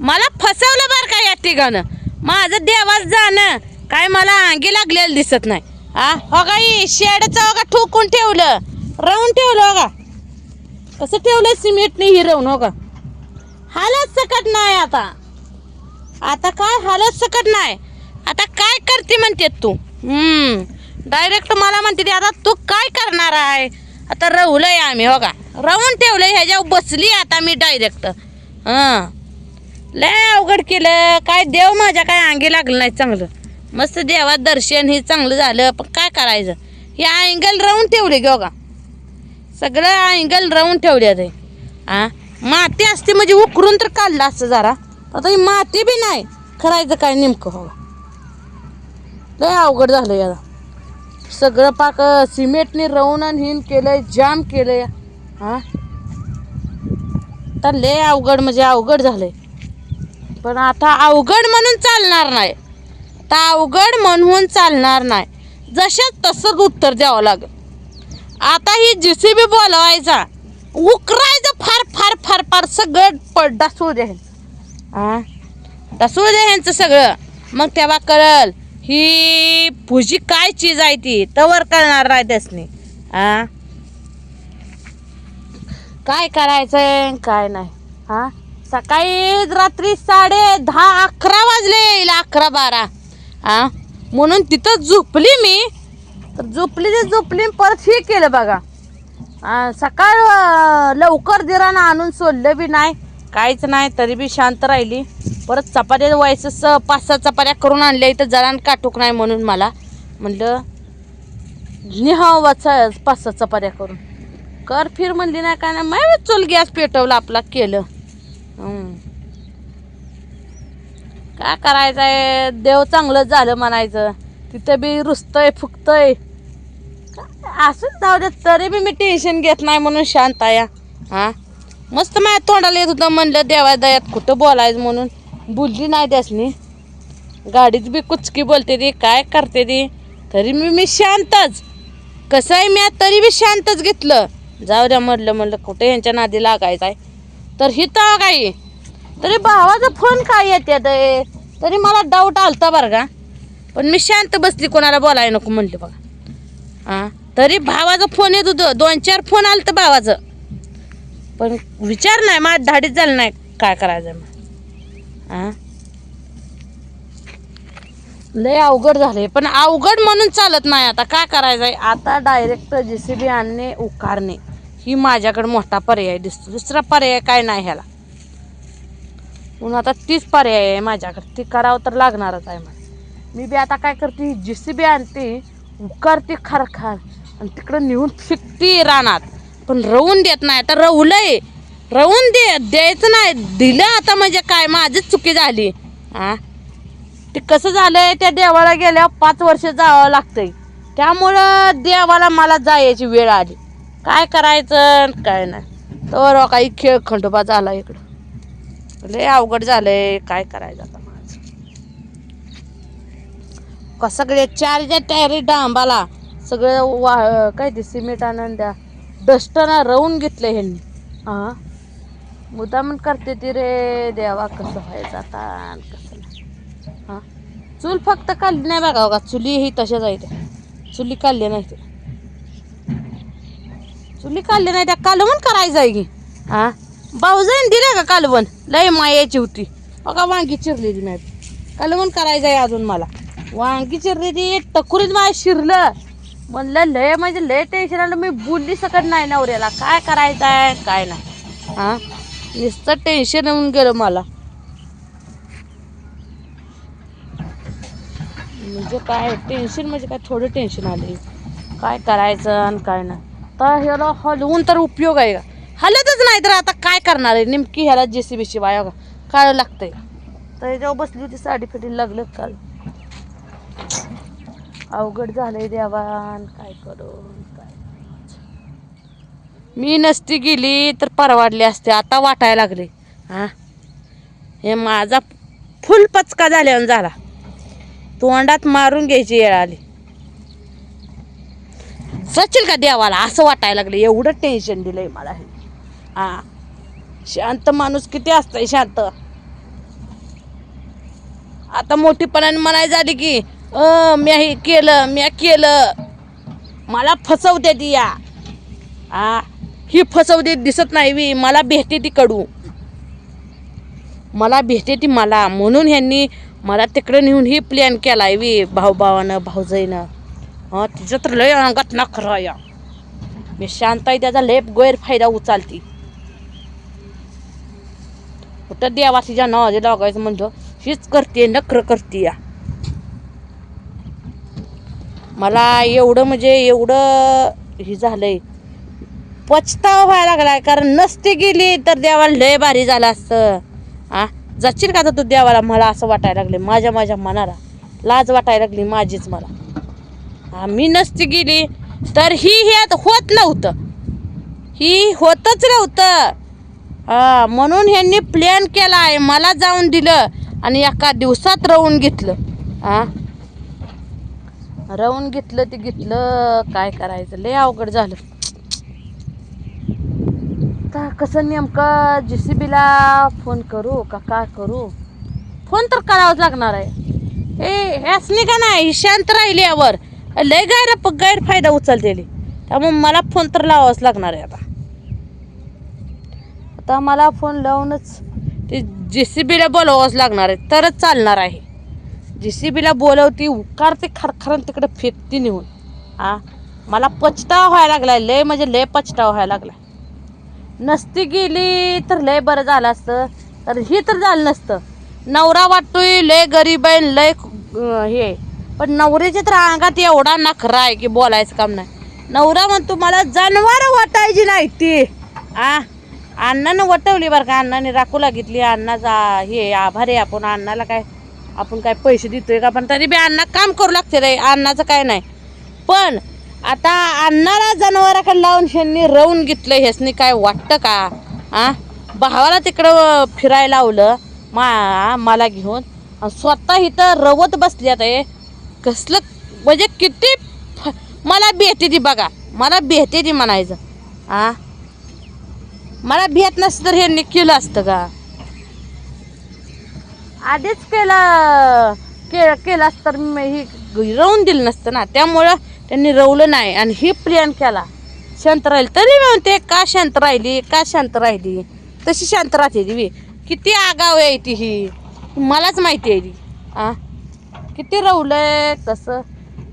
मला फसवलं बरं का या तिघानं. माझं देवाच जाणं. काय मला अंगी लागलेलं दिसत नाही. आ? हो गाई शेडचं हो का ठोकून ठेवलं? राहून ठेवलं हो का? कसं ठेवलं सिमेंटने हिरवून हो का? हालत सकट नाही आता. आता काय हालत सकट नाही. आता काय करते म्हणते तू? डायरेक्ट मला म्हणते ती, आता तू काय करणार आहे? आता रवलंय आम्ही हो का? राहून ठेवलंय ह्याच्यावर बसली आता मी डायरेक्ट हां. लय अवघड केलं. काय देव माझ्या काय अंगी लागलं नाही चांगलं. मस्त देवात दर्शन हे चांगलं झालं. पण काय करायचं? हे अँगल राहून ठेवले गे का सगळं अँगल राहून ठेवले ते हा. माती असते म्हणजे उकरून तर काढलं असतं जरा. आता ही माती बी नाही. करायचं काय नेमकं हो लय अवघड झालं याला सगळं पाक सिमेंटने रवून आणि हिन केलंय जाम केलंय. हा तर लय अवघड म्हणजे अवघड झालंय. पण आता अवघड म्हणून चालणार नाही. आता अवघड म्हणून चालणार नाही. जशात तसंच उत्तर द्यावं लागेल. आता ही जे सी बी बोलवायचा. उकरायचं फार फार फार फार सगळं पड डासू द्या हा डासू द्या ह्यांचं सगळं. मग तेव्हा कळल ही भुजी काय चीज आहे ती? तवर कळणार नाही त्यासनी. आ? काय करायचंय काय नाही. हा सकाळी रात्री साडे दहा अकरा वाजले येईल अकरा बारा. हा म्हणून तिथं झोपली मी. तर झोपली ते झोपली परत हे केलं बघा. सकाळ लवकर दिरानं आणून सोडलं बी नाही. काहीच नाही तरी बी शांत राहिली. परत चपात्या व्हायचं स पाच सहा चपात्या करून आणल्या इथं जरा काटूक नाही म्हणून मला. म्हणलं निहा वाचा पाच सहा चपात्या करून. कर फिर म्हणली नाही काय नाही मग चुल गॅस पेटवला आपला केलं. काय करायचं आहे देव चांगलं झालं म्हणायचं. तिथं बी रुसतंय फुकतंय. असंच जाऊ देत तरी बी मी टेन्शन घेत नाही म्हणून शांत आहे हा? मस्त माझ्या तोंडाला येत होतं म्हणलं देवा दयात कुठं बोलायचं म्हणून? बोलली नाही त्यासनी. गाडीत बी कुचकी बोलते ती काय करते ती? तरी मी मी शांतच. कसं आहे मी तरी बी शांतच घेतलं. जाऊ द्या म्हटलं म्हणलं कुठे यांच्या नादी लागायचं आहे तर हिता काही तरी भावाचा फोन काय येते तरी मला डाऊट आलता बरं का? पण मी शांत बसली कोणाला बोलायला नको म्हणलं बघा. हां? तरी भावाचा फोन येत होतं. दोन चार फोन आलं तर भावाचं. पण विचार नाही माझ्या धाडीत झालं नाही. काय करायचं मग? हां? लय अवघड झाले पण अवघड म्हणून चालत नाही आता. काय करायचं आहे आता डायरेक्ट जे सी बी आणणे उकारणे. ही माझ्याकडे मोठा पर्याय दिसतो. दुसरा पर्याय काय नाही ह्याला. म्हणून आता तीच पर्याय आहे माझ्याकडे. ती करावं तर लागणारच आहे मला. मी बी आता काय करते जी सी बी आणते उकारते खार खार आणि तिकडं नेऊन फिकते रानात. पण रवून देत नाही. आता रवलंय. रवून दे द्यायचं नाही. दिलं आता म्हणजे काय? माझीच चुकी झाली. हा ते कसं झालंय? त्या देवाला गेल्यावर पाच वर्ष जावं लागतंय. त्यामुळं देवाला मला जायची वेळ आली. काय करायचं काय नाही. तर काही खेळ खंडोबा झाला इकडं. लय अवघड झालंय काय करायचं आता माझं. का सगळे चार ज्या तयारी डांबाला सगळं वा काय ते सिमेंट आणून द्या. डस्टनं रवून घेतलं ह्यांनी. हा मुद्दामन करते ती रे देवा कसं व्हायचं आता कसं नाही. हा चूल फक्त काढली नाही बघा बघा चुली ही तशाच आहे त्या चुली काढली नाही ते चुली काढली नाही त्या कालवण करायचं आहे की हा? भाऊजाईन दिले का कालवण? लय मायाची होती. बघा वांगी चिरलेली नाही कालवण करायचं आहे अजून मला. वांगी चिरलेली टकुरीत माझ्या शिरलं. म्हणलं लय म्हणजे लय टेन्शन आलं मी बोलली सकट नाही नवऱ्याला. काय करायचं आहे काय नाही. हा? नुसतं टेन्शन येऊन गेलं मला. म्हणजे काय टेन्शन म्हणजे काय थोडं टेन्शन आले काय करायचं आणि काय नाही. तर ह्याला हलवून तर उपयोग आहे का? हलतच नाही तर आता काय करणार आहे? नेमकी ह्याला जे सी बी शिवाय का काळ लागतंय. तर जेव्हा बसली होती साडी फिटी लागलं काल. अवघड झालंय देवान काय करून काय मी नसती गेली तर परवाडली असते. आता वाटायला लागले. हा? हे माझा फुल पचका झाल्यावर झाला. तोंडात मारून घ्यायची वेळ आली. सचिल का देवाला? असं वाटायला लागलं. एवढं टेन्शन दिलंय मला हे. हा. शांत माणूस किती असतंय शांत? आता मोठीपणाने म्हणायला झाली की अ मी हे केलं मी केलं. मला फसवते ती या आ ही फसवते दिसत नाही वी मला भेटते ती कडू. मला भेटते ती मला. म्हणून ह्यांनी मला तिकडे नेऊन ही प्लॅन केला आहे वी भाऊ भावानं भाऊजाईनं. हा तिचं तर लय अंगात नखरा या. मी शांत आहे त्याचा लय गैरफायदा उचालती. कुठं देवा तिच्या नावाचे लागायचं म्हणतो हीच करते नखर करते या. मला एवढं म्हणजे एवढं हे झालंय. पछतावा व्हायला लागलाय कारण नसती गेली तर देवाला लय भारी झालं असतं. आ? जाशील का तू देवाला? मला असं वाटायला लागले माझ्या माझ्या मनाला. लाज वाटायला लागली माझीच मला. आम्ही नसती गेली. तर ही ह्यात होत नव्हतं. ही होतच नव्हतं. म्हणून ह्यांनी प्लॅन केला आहे. मला जाऊन दिलं आणि एका दिवसात राहून घेतलं. हां? राहून घेतलं ते घेतलं. काय करायचं? लय अवघड झालं. आता कसं नेमकं जी सी बीला फोन करू का काय करू? फोन तर करावाच लागणार आहे. हे ह्यासनी का नाही? ही शांत राहिली यावर. लय गैर गैरफायदा उचलतेली. त्यामुळे मला फोन तर लावावाच लागणार आहे आता. आता मला फोन लावूनच ते जे सी बीला बोलवावंच लागणार आहे. तरच चालणार आहे. जे सी बीला बोलवती उकारते खरखरन तिकडे फेकती नेऊन. हा मला पछतावा व्हायला लागलाय. लय म्हणजे लय पछतावा व्हायला लागलाय. नसती गेली तर लय बरं झालं असतं. तर ही तर झालं नसतं. नवरा वाटतोय लय गरीब आहे लय हे. पण नवऱ्याच्या तर अंगात एवढा नखरा आहे की बोलायचं काम नाही. नवरा म्हणतो मला जनावर वाटायची नाही ती. आ अण्णानं वटवली बरं का अण्णाने राखू लागितली अण्णाचा हे आभार आहे आपण अण्णाला काय आपण काय पैसे देतोय का? पण तरी बी अण्णा काम करू लागते रे अण्णाचं काय नाही. पण आता अण्णाला जनावराकडे लावून ह्यांनी रवून घेतलं ह्यासनी काय वाटतं का? आ भावाला तिकडं फिरायला लावलं मा मला घेऊन. स्वतः इथं रवत बसली आता हे कसलं म्हणजे किती फ- मला भेटते ती बघा. मला भेटते ती म्हणायचं. आ? मला भेट नसतं तर ह्यांनी केलं असतं का? आधीच केलं. के केलं असतं तर मी ही रवून दिलं नसतं ना. त्यामुळं त्यांनी रवलं नाही आणि ही प्लॅन केला. शांत राहील तरी म्हणते का शांत राहिली? का शांत राहिली? तशी शांत राहते ती किती आगाव आहे ती ही. मलाच माहिती आहे ती. आ? किती रवलंय कसं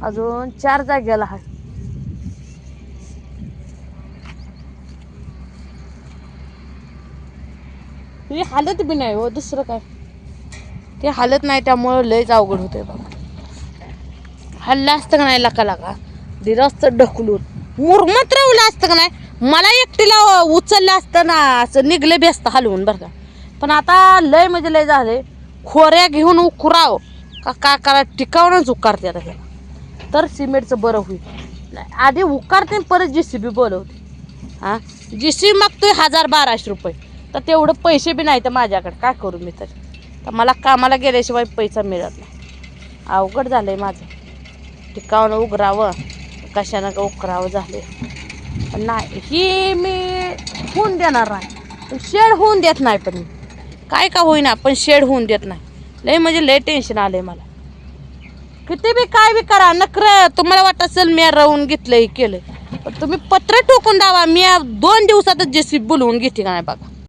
अजून चार जागेला आहे ही हालत बी नाही हो दुसरं काय? ते हालत नाही त्यामुळं लयच अवघड होतंय बाबा हल्ला असतं का नाही लका लका दिलं असतं ढकलून. मुरमत रवलं असतं का नाही? मला एकटीला उचललं असतं ना असं निघलं बी असतं हलवून बरं का. पण आता लय म्हणजे लय झाले खोऱ्या घेऊन उखुराव का काकाला टिकावणंच टिकावूनच उकारते आता ह्याला. तर सिमेंटचं बरं होईल. नाही आधी उकारते परत जी सी बी बोलवते. हां? जी सी मागतोय हजार बाराशे रुपये. तर तेवढं पैसे बी नाही तर माझ्याकडे. काय करू मी तर? तर मला कामाला गेल्याशिवाय पैसा मिळत नाही. अवघड झालं आहे माझं. टिकावणं उघरावं कशानं का उकरावं झालं पण नाही ही मी होऊन देणार नाही. पण शेड होऊन देत नाही पण मी. काय का होईना पण शेड होऊन देत नाही. लय म्हणजे लय टेन्शन आलंय मला. किती बी काय बी करा नकर तुम्हाला वाटत असेल मी राहून घेतलं हे केलं पण तुम्ही पत्र ठोकून दावा मी दोन दिवसातच जेसी बोलवून घेते का नाही बघा.